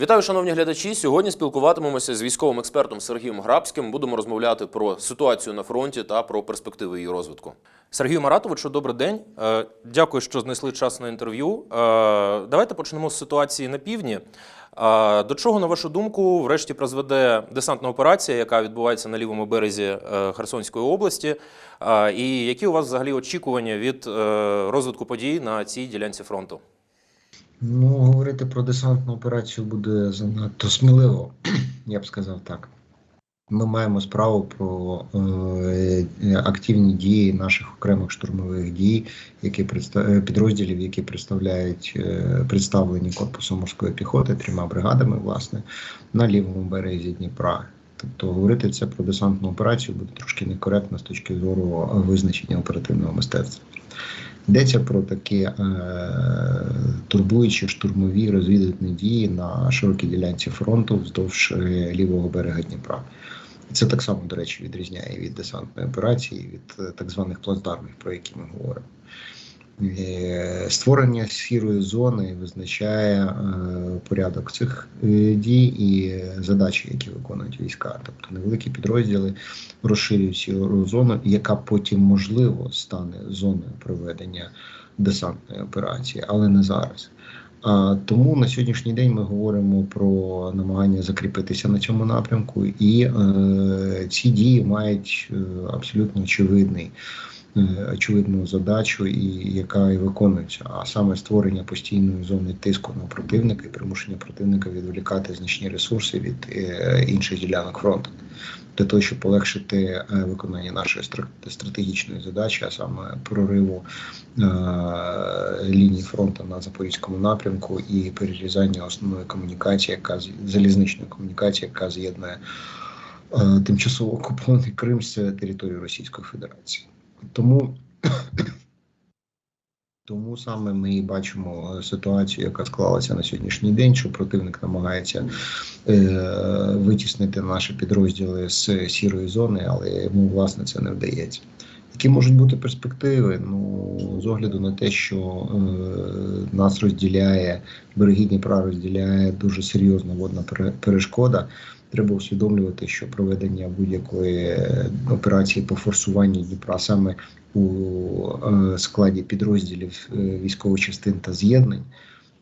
Вітаю, шановні глядачі. Сьогодні спілкуватимемося з військовим експертом Сергієм Грабським. Будемо розмовляти про ситуацію на фронті та про перспективи її розвитку. Сергію Маратовичу, добрий день. Е, Дякую, що знайшли час на інтерв'ю. Е, Давайте почнемо з ситуації на півдні. Е, До чого, на вашу думку, врешті призведе десантна операція, яка відбувається на лівому березі Херсонської області? І які у вас взагалі очікування від розвитку подій на цій ділянці фронту? Ну, говорити про десантну операцію буде занадто сміливо, я б сказав так. Ми маємо справу про е, активні дії наших окремих штурмових дій, які представ... е, підрозділів, які представляють е, представлені корпусом морської піхоти трьома бригадами, власне, на лівому березі Дніпра. Тобто говорити це про десантну операцію буде трошки некоректно з точки зору визначення оперативного мистецтва. Йдеться про такі е, турбуючі штурмові розвідувальні дії на широкій ділянці фронту вздовж е, лівого берега Дніпра. Це так само, до речі, відрізняє від десантної операції, від е, так званих плацдармів, про які ми говоримо. Е, Створення сірої зони визначає е, порядок цих е, дій і задачі, які виконують війська. Тобто невеликі підрозділи розширюють сіру зону, яка потім можливо стане зоною проведення десантної операції, але не зараз. Тому на сьогоднішній день ми говоримо про намагання закріпитися на цьому напрямку, і ці дії мають абсолютно очевидний. Е, Очевидну задачу, і яка і виконується, а саме створення постійної зони тиску на противника і примушення противника відволікати значні ресурси від е, інших ділянок фронту для того, щоб полегшити е, виконання нашої стратегічної задачі, а саме прориву лінії фронту на запорізькому напрямку і перерізання основної комунікації, яка залізничної комунікації, яка з'єднує тимчасово окупований Крим з територією Російської Федерації. Тому тому саме ми бачимо е, ситуацію, яка склалася на сьогоднішній день, що противник намагається е, витіснити наші підрозділи з сірої зони, але йому власне це не вдається. Які можуть бути перспективи? Ну з огляду на те, що е, нас розділяє береги Дніпра, розділяє дуже серйозна водна пере- перешкода. Треба усвідомлювати, що проведення будь-якої е, операції по форсуванню Дніпра саме у е, складі підрозділів е, військових частин та з'єднань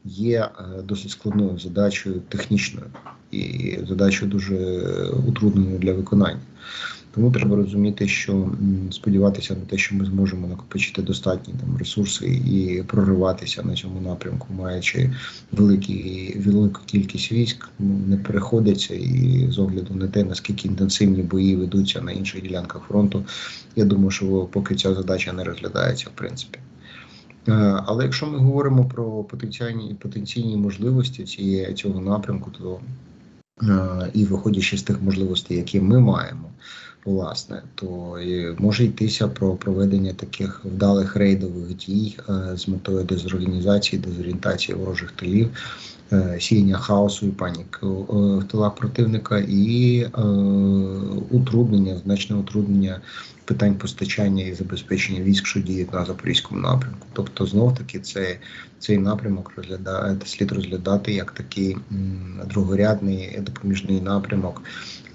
є досить складною задачею технічною і задачею дуже утрудненою для виконання. Тому треба розуміти, що сподіватися на те, що ми зможемо накопичити достатні там ресурси і прориватися на цьому напрямку, маючи великі, велику кількість військ, ну, не переходиться. І з огляду на те, наскільки інтенсивні бої ведуться на інших ділянках фронту, я думаю, що поки ця задача не розглядається, в принципі. Е, Але якщо ми говоримо про потенційні потенційні можливості цієї цього напрямку, то е, і виходячи з тих можливостей, які ми маємо, власне, то може йтися про проведення таких вдалих рейдових дій е, з метою дезорганізації, дезорієнтації ворожих тилів, е, сіяння хаосу і паніки е, в тилах противника і утруднення, значне утруднення питань постачання і забезпечення військ, що діють на запорізькому напрямку. Тобто, знов таки цей, цей напрямок розглядає слід розглядати як такий другорядний допоміжний напрямок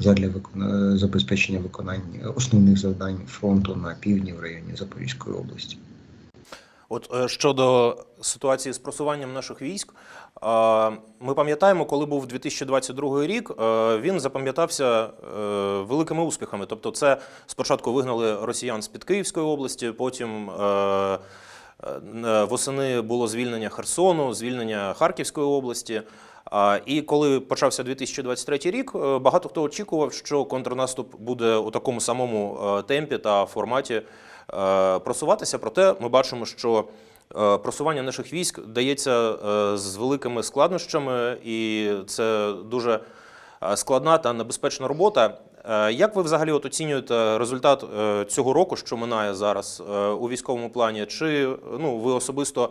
задля викона- забезпечення виконання основних завдань фронту на півдні в районі Запорізької області. От е, щодо ситуації з просуванням наших військ, е, ми пам'ятаємо, коли був 2022 рік, е, він запам'ятався е, великими успіхами. Тобто, це спочатку вигнали росіян з під Київської області, потім е, е, восени було звільнення Херсону, звільнення Харківської області. І коли почався 2023 рік, е, багато хто очікував, що контрнаступ буде у такому самому е, темпі та форматі е, просуватися. Проте ми бачимо, що просування наших військ дається з великими складнощами, і це дуже складна та небезпечна робота. Як ви взагалі от оцінюєте результат цього року, що минає зараз у військовому плані? Чи ну ви особисто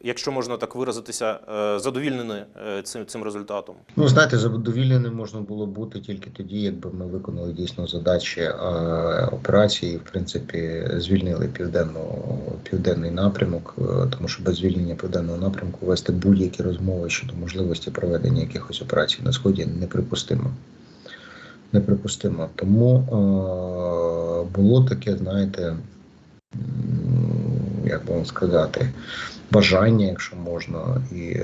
якщо можна так виразитися, е, задовільнені е, цим, цим результатом? Ну, знаєте, задовільненим можна було бути тільки тоді, якби ми виконали дійсно задачі е, операції, в принципі, звільнили південну, південний напрямок, тому що без звільнення південного напрямку вести будь-які розмови щодо можливості проведення якихось операцій на сході неприпустимо. Неприпустимо. Тому е, було таке, знаєте, як би вам сказати, бажання, якщо можна, і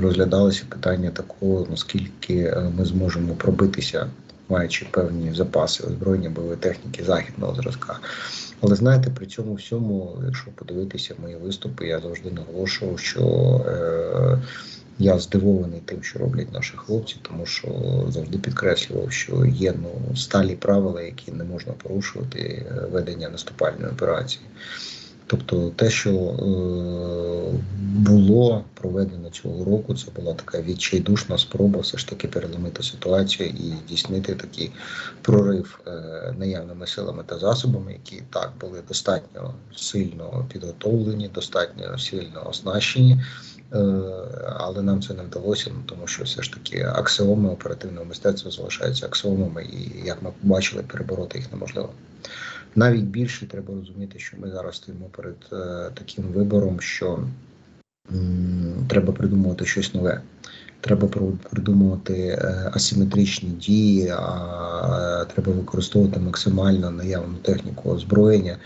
розглядалося питання такого, наскільки е, ми зможемо пробитися, маючи певні запаси озброєння бойової техніки західного зразка. Але знаєте, при цьому всьому, якщо подивитися мої виступи, я завжди наголошував, що е, я здивований тим, що роблять наші хлопці, тому що завжди підкреслював, що є ну сталі правила, які не можна порушувати е, ведення наступальної операції. Тобто те, що е, було проведено цього року, це була така відчайдушна спроба все ж таки переломити ситуацію і здійснити такий прорив е, наявними силами та засобами, які так були достатньо сильно підготовлені, достатньо сильно оснащені. Е, але нам це не вдалося, тому що все ж таки аксіоми оперативного мистецтва залишаються аксіомами, і як ми побачили, перебороти їх неможливо. Навіть більше треба розуміти, що ми зараз стоїмо перед е, таким вибором, що м, треба придумувати щось нове. Треба придумувати е, асиметричні дії, а треба використовувати максимально наявну техніку озброєння.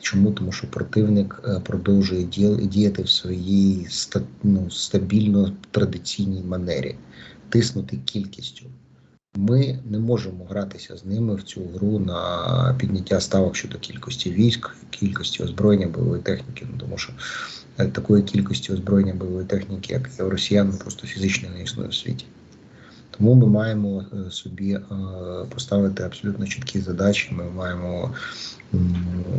Чому? Тому що противник е, продовжує діяти, в своїй ну, стабільно традиційній манері, тиснути кількістю. Ми не можемо гратися з ними в цю гру на підняття ставок щодо кількості військ, кількості озброєння бойової техніки, ну, тому що е, такої кількості озброєння бойової техніки, як у росіян, ну, просто фізично не існує в світі. Тому ми маємо е, собі е, поставити абсолютно чіткі задачі. Ми маємо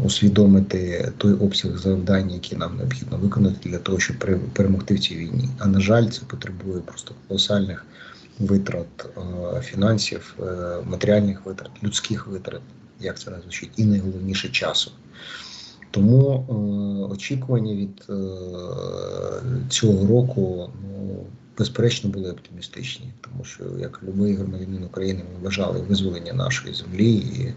усвідомити той обсяг завдань, які нам необхідно виконати для того, щоб пере- перемогти в цій війні. А на жаль, це потребує просто колосальних витрат е, фінансів, е, матеріальних витрат, людських витрат, як це не звучить, і найголовніше часу. Тому е, очікування від цього року ну, безперечно були оптимістичні, тому що як будь-який громадянин України ми вважали визволення нашої землі і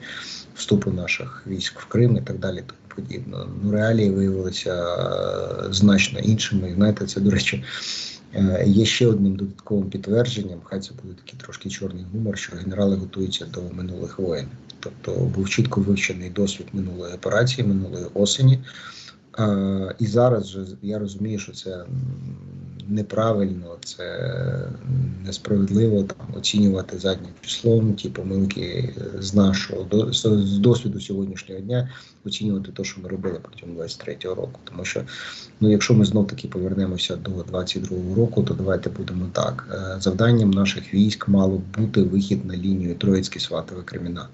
вступу наших військ в Крим і так далі. Тому подібно. Ну реалії виявилися значно іншими. Знаєте, це до речі. Е, Є ще одним додатковим підтвердженням, хай це буде такий трошки чорний гумор, що генерали готуються до минулих воєн. Тобто був чітко вивчений досвід минулої операції, минулої осені. Е, І зараз же я розумію, що це неправильно, це несправедливо там оцінювати заднім числом ті помилки з нашого з досвіду сьогоднішнього дня, оцінювати те, що ми робили протягом 23-го року. Тому що Ну, якщо ми знов таки повернемося до 22-го року, то давайте будемо так. Е, Завданням наших військ мало бути вихід на лінію Троїцьке Сватове Креміна.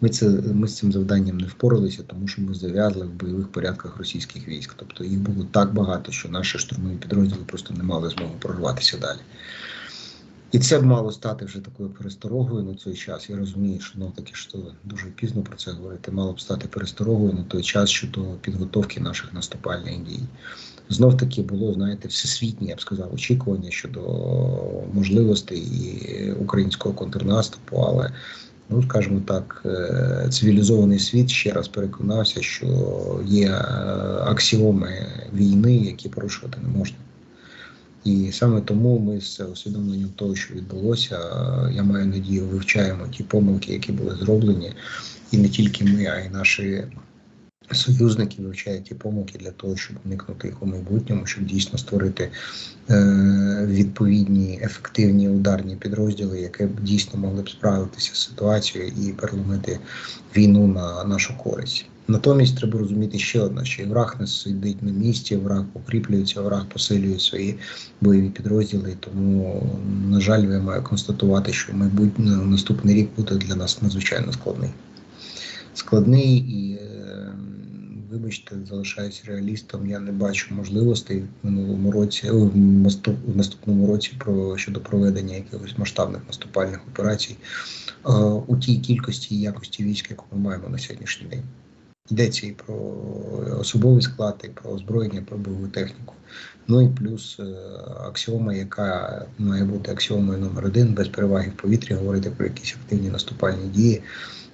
Ми це ми з цим завданням не впоралися, тому що ми зав'язли в бойових порядках російських військ. Тобто їх було так багато, що наші штурмові підрозділи просто не мали змоги прорватися далі. І це б мало стати вже такою пересторогою на той час. Я розумію, що ну таки що дуже пізно про це говорити. Мало б стати пересторогою на той час щодо підготовки наших наступальних дій. Знов таки було, знаєте, всесвітнє, я б сказав, очікування щодо можливостей і українського контрнаступу, але ну скажімо так, е, цивілізований світ ще раз переконався, що є е, аксіоми війни, які порушувати не можна. І саме тому ми з усвідомленням того, що відбулося, е, я маю надію, вивчаємо ті помилки, які були зроблені, і не тільки ми, а й наші союзники вивчають ті помилки для того, щоб уникнути їх у майбутньому, щоб дійсно створити е, відповідні ефективні ударні підрозділи, які б дійсно могли б справитися з ситуацією і переломити війну на нашу користь. Натомість треба розуміти ще одне, що і враг не сидить на місці, враг укріплюється, враг посилює свої бойові підрозділи. Тому, на жаль, я маю констатувати, що майбутнє наступний рік буде для нас надзвичайно складний. Складний і, е, вибачте, залишаюсь реалістом. Я не бачу можливостей в минулому році, в наступному році про щодо проведення якихось масштабних наступальних операцій е, у тій кількості і якості військ, яку ми маємо на сьогоднішній день. Йдеться і про особовий склад, і про озброєння, про бойову техніку. Ну і плюс е, аксіома, яка має бути аксіомою номер один, без переваги в повітрі, говорити про якісь активні наступальні дії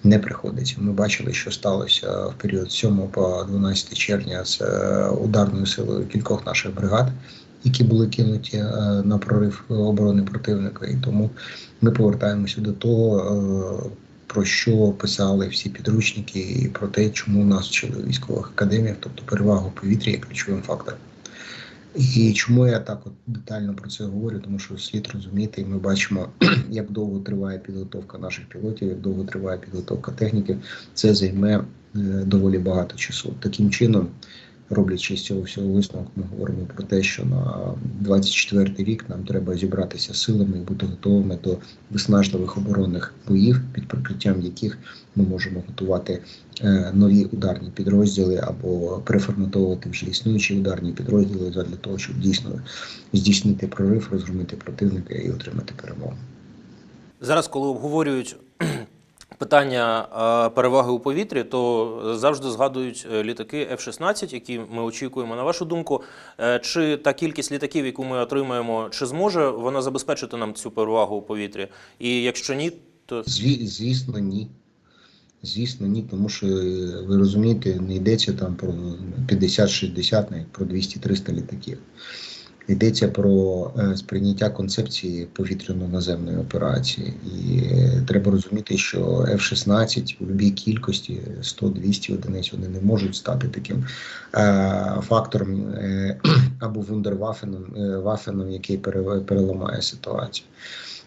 не приходиться. Ми бачили, що сталося в період з 7 по 12 червня з е, ударною силою кількох наших бригад, які були кинуті е, на прорив оборони противника. І тому ми повертаємося до того, е, про що писали всі підручники, і про те, чому нас вчили військових академіях, тобто перевагу повітря є ключовим фактором. І чому я так от детально про це говорю? Тому що слід розуміти, і ми бачимо, як довго триває підготовка наших пілотів, як довго триває підготовка техніки. Це займе е, доволі багато часу. Таким чином, роблячи з цього всього висновку, ми говоримо про те, що на 24 рік нам треба зібратися силами і бути готовими до виснажливих оборонних боїв, під прикриттям яких ми можемо готувати е, нові ударні підрозділи або переформатовувати вже існуючі ударні підрозділи для того, щоб дійсно здійснити прорив, розгромити противника і отримати перемогу. Зараз, коли обговорюють питання переваги у повітрі, то завжди згадують е, літаки F-16, які ми очікуємо. На вашу думку, е, чи та кількість літаків, яку ми отримаємо, чи зможе вона забезпечити нам цю перевагу у повітрі? І якщо ні, то Зві, звісно, ні. Звісно, ні, тому що е, ви розумієте, не йдеться там про 50-60, навіть про 200-300 літаків. Йдеться про е, сприйняття концепції повітряно-наземної операції. І е, треба розуміти, що F-16 у будь-якій кількості 100-200 одиниць вони не можуть стати таким е, фактором або вундервафеном, вафеном, який пере- переламає ситуацію.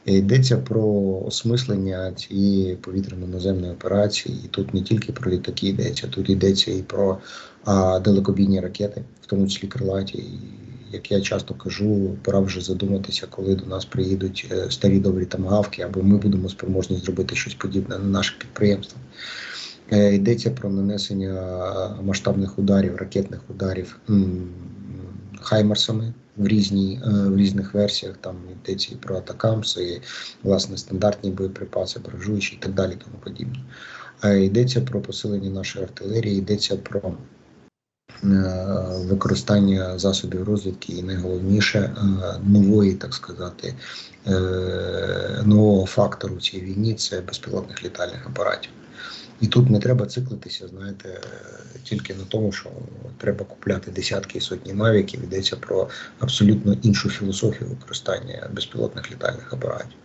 Йдеться про осмислення цієї повітряно-наземної операції, і тут не тільки про літаки йдеться, тут йдеться і про а, далекобійні ракети, в тому числі крилаті. І, як я часто кажу, пора вже задуматися, коли до нас приїдуть е, старі добрі тамагавки, або ми будемо спроможні зробити щось подібне на наших підприємствах. Е, Йдеться про нанесення масштабних ударів, ракетних ударів хаймерсами в різні е, в різних версіях. Там йдеться і про атакамс, і власне стандартні боєприпаси, баражуючі і так далі, тому подібне. Е, Йдеться про посилення нашої артилерії, йдеться про е, використання засобів розвідки і найголовніше е, нової, так сказати, е, нового фактору в цій війні це безпілотних літальних апаратів. І тут не треба циклитися, знаєте, е, тільки на тому, що треба купляти десятки і сотні мавіків. Йдеться про абсолютно іншу філософію використання безпілотних літальних апаратів.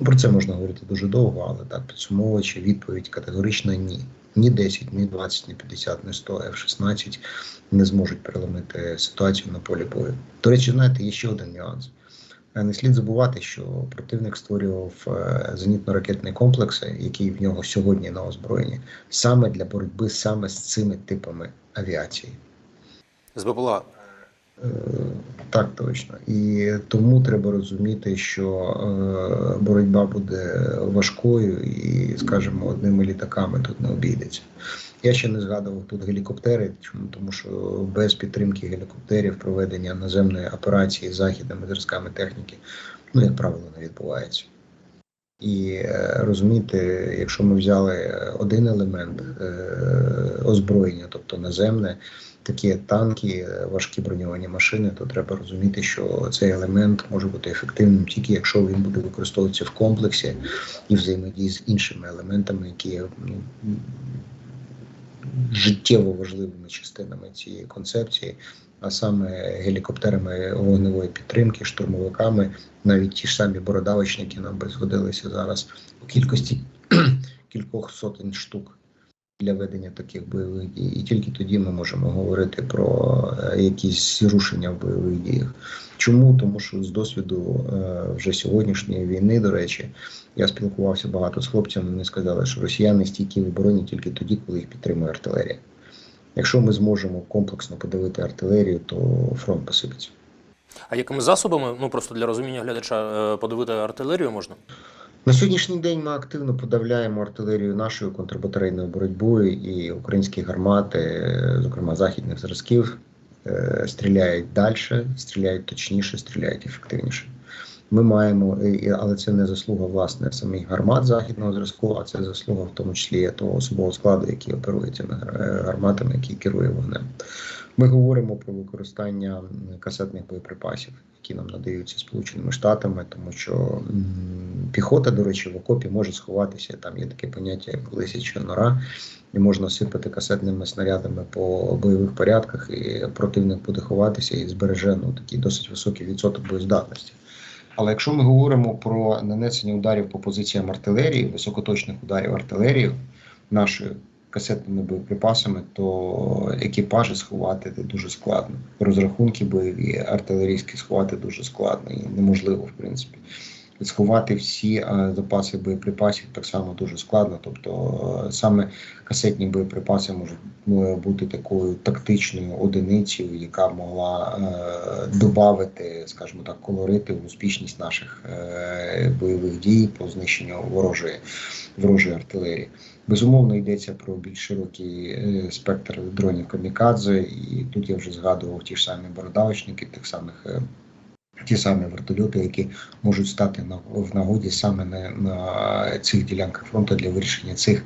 Ну, Про це можна говорити дуже довго, але так підсумовуючи, відповідь категорична ні. Ні 10, ні 20, ні 50, ні 100 F-16 не зможуть переломити ситуацію на полі бою. До речі, знаєте, є ще один нюанс. Е, Не слід забувати, що противник створював е, зенітно-ракетний комплекс, який в нього сьогодні на озброєнні, саме для боротьби саме з цими типами авіації. з. Е, Так, точно. І тому треба розуміти, що е, боротьба буде важкою і, скажімо, одними літаками тут не обійдеться. Я ще не згадував тут гелікоптери, чому тому, що без підтримки гелікоптерів проведення наземної операції західними зразками техніки, ну як правило, не відбувається. І е, розумієте, якщо ми взяли один елемент е, озброєння, тобто наземне, такі танки, е, важкі броньовані машини, то треба розуміти, що цей елемент може бути ефективним тільки якщо він буде використовуватися в комплексі і взаємодії з іншими елементами, які ну, життєво важливими частинами цієї концепції, а саме гелікоптерами вогневої підтримки, штурмовиками, навіть ті ж самі бородавочники нам би згодилися зараз у кількості кількох сотень штук для ведення таких бойових дій. І тільки тоді ми можемо говорити про е, якісь зрушення в бойових діях. Чому? Тому що з досвіду е, вже сьогоднішньої війни, до речі, я спілкувався багато з хлопцями. Вони сказали, що росіяни стійкі в обороні тільки тоді, коли їх підтримує артилерія. Якщо ми зможемо комплексно подавити артилерію, то фронт посипеться. А якими засобами, ну просто для розуміння глядача, е, подивити артилерію можна? На сьогоднішній день ми активно подавляємо артилерію нашою контрбатарейною боротьбою, і українські гармати, е, зокрема західних зразків, е, стріляють далі, стріляють точніше, стріляють ефективніше. Ми маємо, е, але це не заслуга власне самих гармат західного зразку, а це заслуга в тому числі того особового складу, який оперує цими гарматами, який керує вогнем. Ми говоримо про використання касетних боєприпасів, які нам надаються Сполученими Штатами, тому що піхота, до речі, в окопі може сховатися. Там є таке поняття, як лисяча нора, і можна сипати касетними снарядами по бойових порядках, і противник буде ховатися і збереже ну, такий досить високий відсоток боєздатності. Але якщо ми говоримо про нанесення ударів по позиціям артилерії, високоточних ударів артилерії нашою касетними боєприпасами, то екіпажі сховати дуже складно. Розрахунки бойові артилерійські сховати дуже складно і неможливо, в принципі. Сховати всі е, запаси боєприпасів так само дуже складно. Тобто е, саме касетні боєприпаси можуть е, бути такою тактичною одиницею, яка могла е, додати, скажімо так, колорити в успішність наших е, бойових дій по знищенню ворожої ворожої артилерії. Безумовно, йдеться про більш широкий е, спектр дронів камікадзе, і тут я вже згадував ті ж самі бородавочники, тих самих. е, Ті самі вертольоти, які можуть стати на в нагоді саме на, на цих ділянках фронту для вирішення цих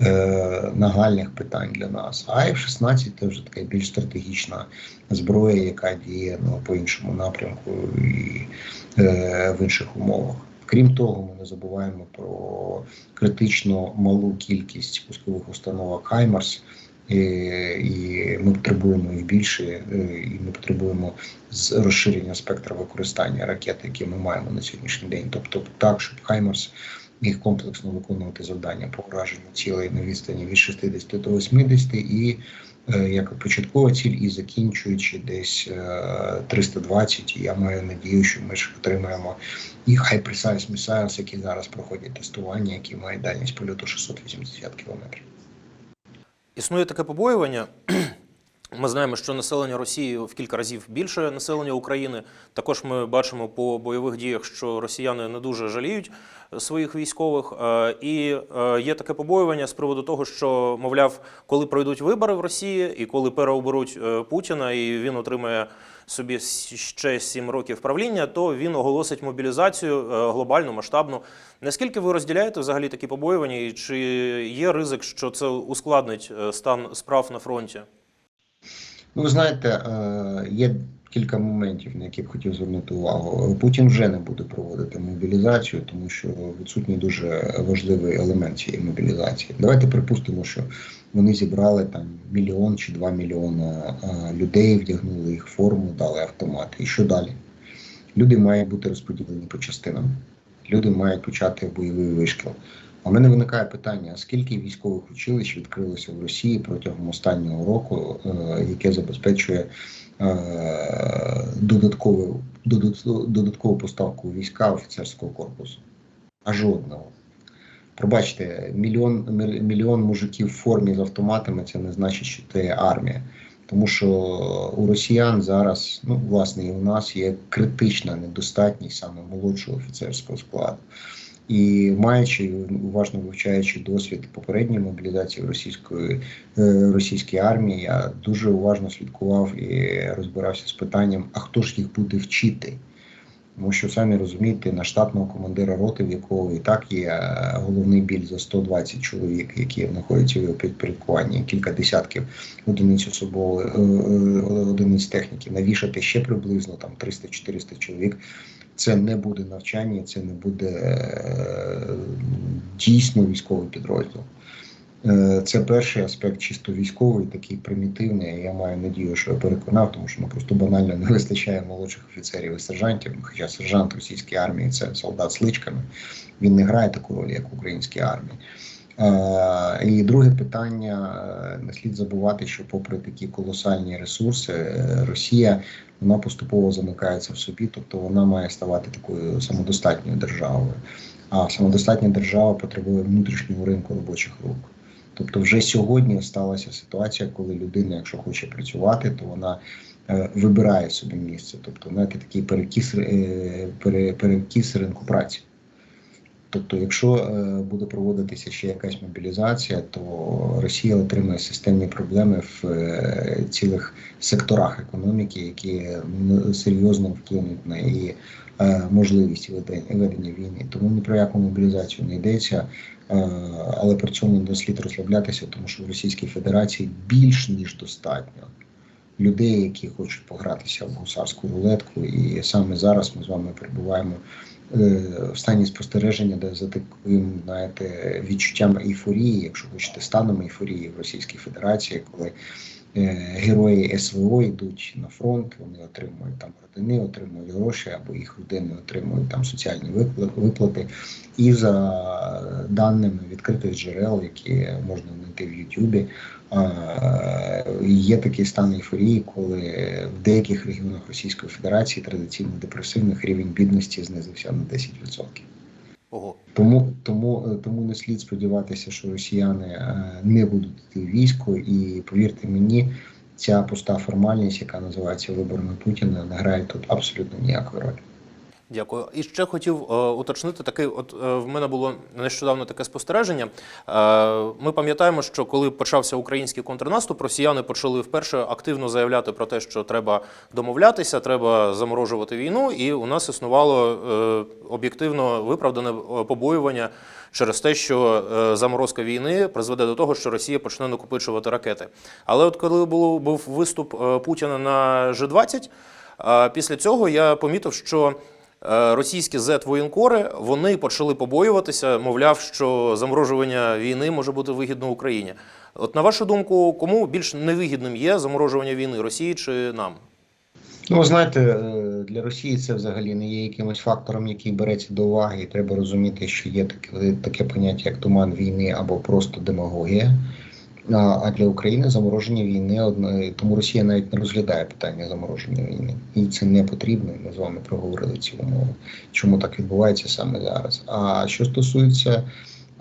е, нагальних питань для нас. А F-16 це вже така більш стратегічна зброя, яка діє ну, по іншому напрямку і е, в інших умовах. Крім того, ми не забуваємо про критично малу кількість пускових установок Хаймарс. І, і ми потребуємо їх більше, е, і ми потребуємо розширення спектра використання ракет, які ми маємо на сьогоднішній день. Тобто, так, щоб Хаймарс міг комплексно виконувати завдання по враженню цілей на відстані від 60 до 80 і е, як початкова ціль, і закінчуючи десь е, 320. Я маю надію, що ми ж отримаємо і High Precise Missiles, які зараз проходять тестування, які мають дальність польоту 680 кілометрів. Існує таке побоювання. Ми знаємо, що населення Росії в кілька разів більше населення України. Також ми бачимо по бойових діях, що росіяни не дуже жаліють своїх військових. Е, І е, є таке побоювання з приводу того, що, мовляв, коли пройдуть вибори в Росії і коли переоберуть е, Путіна, і він отримає собі ще сім років правління, то він оголосить мобілізацію е, глобальну, масштабну. Наскільки ви розділяєте взагалі такі побоювання, і чи є ризик, що це ускладнить е, стан справ на фронті? Ну, ви знаєте, е, є кілька моментів, на які б хотів звернути увагу. Путін вже не буде проводити мобілізацію, тому що відсутній дуже важливий елемент цієї мобілізації. Давайте припустимо, що вони зібрали там мільйон чи два мільйони е, людей, вдягнули їх форму, дали автомати. І що далі? Люди мають бути розподілені по частинам. Люди мають почати бойовий вишкіл. У мене виникає питання: скільки військових училищ відкрилося в Росії протягом останнього року, е, яке забезпечує е, додаткову, додат- додаткову поставку війська офіцерського корпусу? А жодного. Пробачте, мільйон, мільйон мужиків в формі з автоматами це не значить, що це армія. Тому що у росіян зараз, ну власне, і у нас є критична недостатність саме молодшого офіцерського складу. І маючи уважно вивчаючи досвід попередньої мобілізації російської російської е, армії, я дуже уважно слідкував і розбирався з питанням: а хто ж їх буде вчити? Тому що самі розумієте, на штатного командира роти, в якого і так є е, головний біль за 120 чоловік, які знаходяться в його підпорядкуванні, кілька десятків одиниць особової е, е, одиниць техніки, навішати ще приблизно там 300-400 чоловік. Це не буде навчання, це не буде дійсно військовий підрозділ. Е, Це перший аспект чисто військовий, такий примітивний. Я маю надію, що я переконав, тому що ну, просто банально не вистачає молодших офіцерів і сержантів. Хоча сержант російської армії це солдат з личками. Він не грає таку роль, як в українській армії. Е, І друге питання: е, не слід забувати, що, попри такі колосальні ресурси, Росія вона поступово замикається в собі, тобто вона має ставати такою самодостатньою державою. А самодостатня держава потребує внутрішнього ринку робочих рук. Тобто, вже сьогодні сталася ситуація, коли людина, якщо хоче працювати, то вона е, вибирає собі місце. Тобто, знаєте, такий перекіс, е, перекіс ринку праці. Тобто, якщо е, буде проводитися ще якась мобілізація, то Росія отримає системні проблеми в цілих секторах економіки, які серйозно вплинуть на її можливість ведення війни. Тому ні про яку мобілізацію не йдеться. Е, Але при цьому не слід розслаблятися, тому що в Російській Федерації більш ніж достатньо людей, які хочуть погратися в гусарську рулетку. І саме зараз ми з вами перебуваємо е, в стані спостереження, де за таким знаєте, відчуттям ейфорії, якщо хочете, станом ейфорії в Російській Федерації, коли герої СВО йдуть на фронт, вони отримують там родини, отримують гроші, або їх родини отримують там соціальні випла- виплати. І за даними відкритих джерел, які можна знайти в Ютубі, е, є такий стан ейфорії, коли в деяких регіонах Російської Федерації традиційно депресивних рівень бідності знизився на 10%. Ого. Тому, тому, е, тому не слід сподіватися, що росіяни е, не будуть йти військо, і повірте мені, ця пуста формальність, яка називається виборами Путіна, не грає тут абсолютно ніякої ролі. Дякую. І ще хотів е, уточнити такий. От е, в мене було нещодавно таке спостереження. Е, ми пам'ятаємо, що коли почався український контрнаступ, росіяни почали вперше активно заявляти про те, що треба домовлятися, треба заморожувати війну, і у нас існувало е, об'єктивно виправдане е, побоювання через те, що е, заморозка війни призведе до того, що Росія почне накопичувати ракети. Але от коли було був виступ е, Путіна на G20, е, після цього я помітив, що Е, російські зет-воєнкори вони почали побоюватися, мовляв, що заморожування війни може бути вигідно Україні. От на вашу думку, кому більш невигідним є заморожування війни Росії чи нам? Ну, знаєте, е, для Росії це взагалі не є якимось фактором, який береться до уваги, і треба розуміти, що є таке, таке поняття, як туман війни або просто демагогія. А для України замороження війни одне, тому Росія навіть не розглядає питання замороження війни. Їй це не потрібно. Ми з вами проговорили ці умови, чому так відбувається саме зараз. А що стосується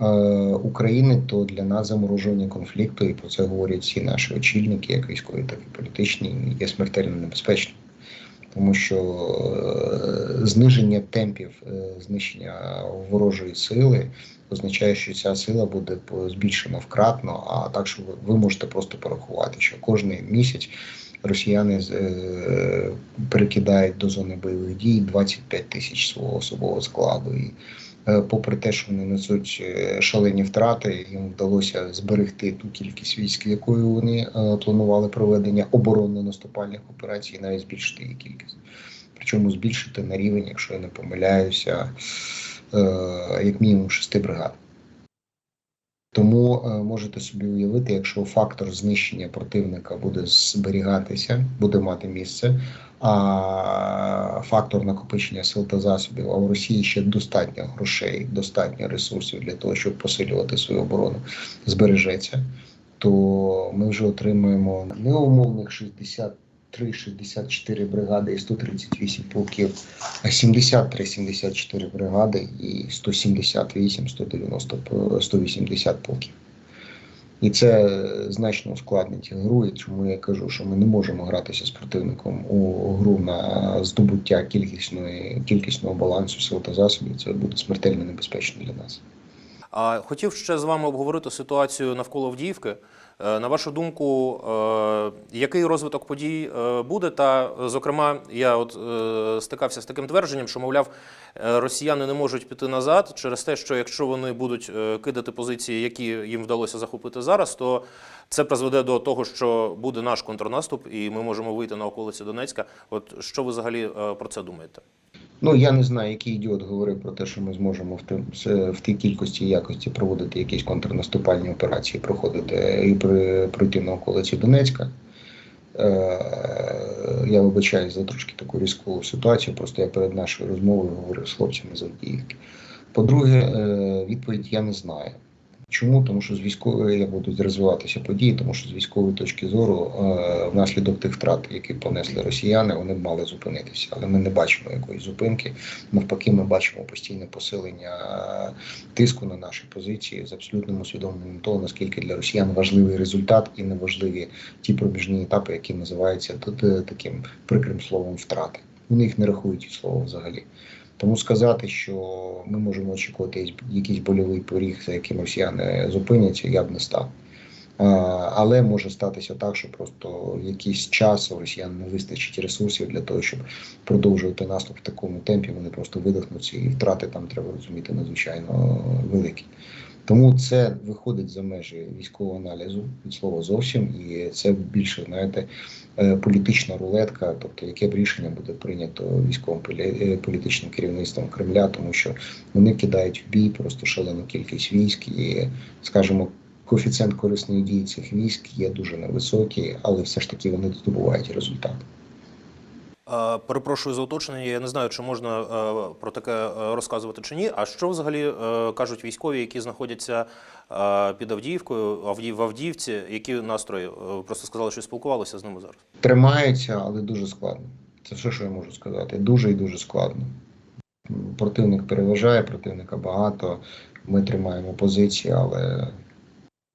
е, України, то для нас замороження конфлікту, і про це говорять всі наші очільники, як військові, так і політичні, є смертельно небезпечним. Тому що е, зниження темпів е, знищення ворожої сили означає, що ця сила буде збільшена вкратно. А так, що ви, ви можете просто порахувати, що кожний місяць росіяни е, перекидають до зони бойових дій 25 тисяч свого особового складу. І попри те, що вони несуть е, шалені втрати, їм вдалося зберегти ту кількість військ, якою вони е, планували проведення оборонно-наступальних операцій, навіть збільшити її кількість. Причому збільшити на рівень, якщо я не помиляюся, е, як мінімум шести бригад. Тому е, можете собі уявити, якщо фактор знищення противника буде зберігатися, буде мати місце, фактор накопичення сил та засобів, а в Росії ще достатньо грошей, достатньо ресурсів для того, щоб посилювати свою оборону, збережеться, то ми вже отримаємо неумовних 63-64 бригади і 138 полків, а 73-74 бригади і 178-190 по- 180 полків. І це значно ускладнить гру, і чому я кажу, що ми не можемо гратися з противником у гру на здобуття кількісної, кількісного балансу сил та засобів. Це буде смертельно небезпечно для нас. А хотів ще з вами обговорити ситуацію навколо Авдіївки. Е, На вашу думку, е, який розвиток подій е, буде? Та, зокрема, я от стикався з таким твердженням, що, мовляв, росіяни не можуть піти назад через те, що якщо вони будуть кидати позиції, які їм вдалося захопити зараз, то це призведе до того, що буде наш контрнаступ, і ми можемо вийти на околиці Донецька. От що ви взагалі про це думаєте? Ну я не знаю, який ідіот говорив про те, що ми зможемо в тим в тій кількості якості проводити якісь контрнаступальні операції, проходити і при пройти на околиці Донецька. Е, я вибачаюсь за трошки таку різку ситуацію. Просто я перед нашою розмовою говорив з хлопцями з Авдіївки. По-друге, е, відповідь я не знаю. Чому? Тому що з військової будуть розвиватися події, тому що з військової точки зору, е, внаслідок тих втрат, які понесли росіяни, вони б мали зупинитися. Але ми не бачимо якоїсь зупинки. Навпаки, ми бачимо постійне посилення е, тиску на наші позиції з абсолютним усвідомленням того, наскільки для росіян важливий результат і неважливі ті проміжні етапи, які називаються тут е, таким прикрим словом втрати. Вони їх не рахують і слово взагалі. Тому сказати, що ми можемо очікувати якийсь больовий поріг, за яким росіяни зупиняться, я б не став. Але може статися так, що просто якийсь час у росіян не вистачить ресурсів для того, щоб продовжувати наступ в такому темпі. Вони просто видихнуться, і втрати там треба розуміти надзвичайно великі. Тому це виходить за межі військового аналізу від слова зовсім, і це більше знаєте е, політична рулетка, тобто яке б рішення буде прийнято військовим е, політичним керівництвом Кремля, тому що вони кидають в бій просто шалену кількість військ, і скажімо, коефіцієнт корисної дії цих військ є дуже невисокий, але все ж таки вони здобувають результат. Е, Перепрошую за уточнення. Я не знаю, чи можна е, про таке е, розказувати чи ні. А що взагалі кажуть військові, які знаходяться під Авдіївкою, в Авдіївці? Які настрої? Просто сказали, що спілкувалися з ними зараз. Тримаються, але дуже складно. Це все, що я можу сказати. Дуже і дуже складно. Противник переважає, противника багато. Ми тримаємо позиції, але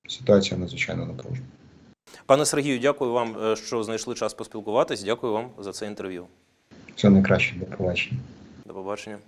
ситуація надзвичайно напружена. Пане Сергію, дякую вам, е, що знайшли час поспілкуватись. Дякую вам за це інтерв'ю. Все найкраще до побачення. До побачення.